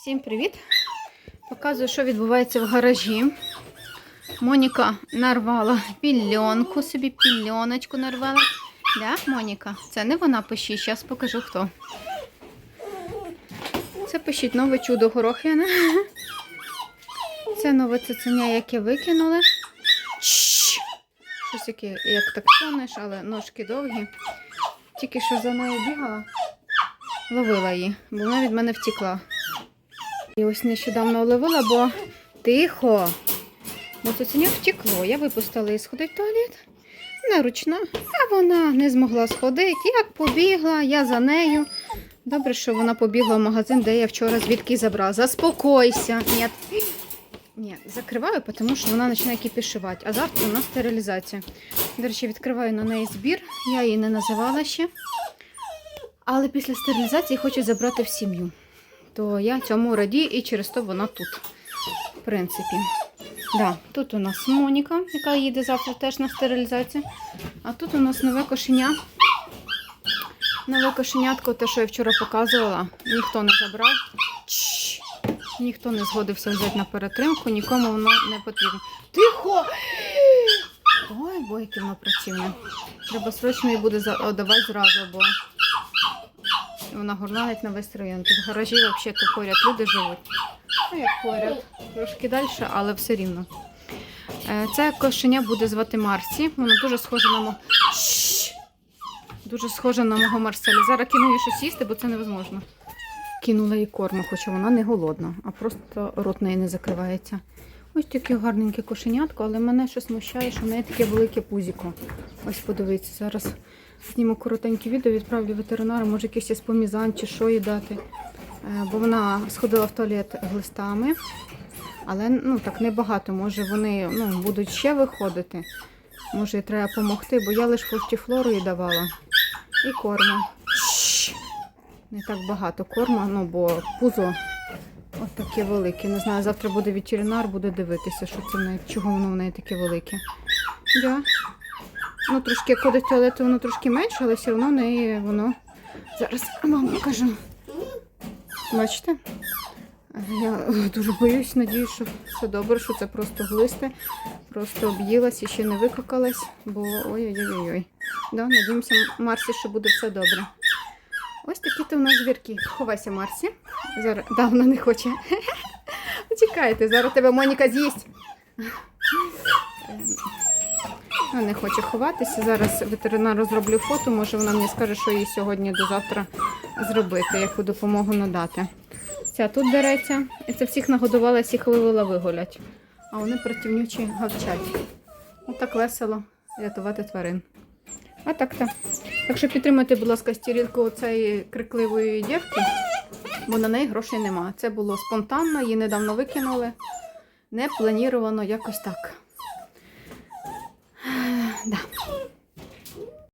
Всім привіт! Показую, що відбувається в гаражі. Моніка нарвала пільонку, собі пільоночку нарвала. Да, Моніка? Це не вона пишіть, зараз покажу хто. Це пишіть нове чудо горохяне. Це нове цуценя, яке викинули. Щось яке, як так тонеш, але ножки довгі. Тільки що за нею бігала, ловила її, бо вона від мене втекла. І ось нещодавно ловила, бо тихо. Бо цуценя втекло. Я випустила її сходити в туалет. Неручна. А вона не змогла сходити. Як побігла, я за нею. Добре, що вона побігла в магазин, де я вчора звідки забрала. Заспокойся. Ні. Ні, закриваю, тому що вона починає кипішувати. А завтра у нас стерилізація. До речі, відкриваю на неї збір. Я її не називала ще. Але після стерилізації хочу забрати в сім'ю то я цьому радію і через то вона тут. В принципі. Да, тут у нас Моніка, яка їде завтра теж на стерилізацію. А тут у нас нове кошеня. Нове кошенятко, те, що я вчора показувала, ніхто не забрав. Ніхто не згодився взяти на перетримку, нікому воно не потрібно. Тихо! Ой, бо яке воно працівне. Треба срочно її буде за- давати зразу, бо вона горланить на весь район. Тут гаражі взагалі то поряд люди живуть. Ну, як поряд, трошки далі, але все рівно. Е, Це кошеня буде звати Марсі. Воно дуже схоже на мого. Дуже схоже на мого Марселя. Зараз кину їй щось їсти, бо це невозможно. Кинула їй корму, хоча вона не голодна, а просто рот неї не закривається. Ось таке гарненьке кошенятко, але мене щось смущає, що в неї таке велике пузіко. Ось подивіться, зараз зніму коротеньке відео, відправлю ветеринару, може якийсь еспомізан чи що їй дати. Е, Бо вона сходила в туалет глистами, але ну так небагато. Може вони ну, будуть ще виходити. Може їй треба допомогти, бо я лише фортіфлору їй давала. І корму. Не так багато корму, ну бо пузо от таке велике. Не знаю, завтра буде ветеринар, буде дивитися, що це в неї, чого воно в неї таке велике. Да. Ну, трошки ходить в туалет, воно трошки менше, але все одно в неї воно. Зараз вам покажу. Бачите? Я дуже боюсь, надіюсь, що все добре, що це просто глисте, просто об'їлась і ще не викакалась, бо ой-ой-ой. Да, надіємося, Марсі, що буде все добре. Ось такі то у нас звірки. Ховайся, Марсі. Зараз, да, вона не хоче. Чекайте, зараз тебе Моніка з'їсть. Вона не хоче ховатися. Зараз ветеринару зроблю фото, може вона мені скаже, що їй сьогодні до завтра зробити, яку допомогу надати. Ця тут дереться. І це всіх нагодувала, всіх вивела вигулять. А вони противнючі гавчать. Отак весело рятувати тварин. А так то. Так що підтримайте, будь ласка, стірілку цієї крикливої дівки, бо на неї грошей нема. Це було спонтанно, її недавно викинули. Не планіровано якось так. Да.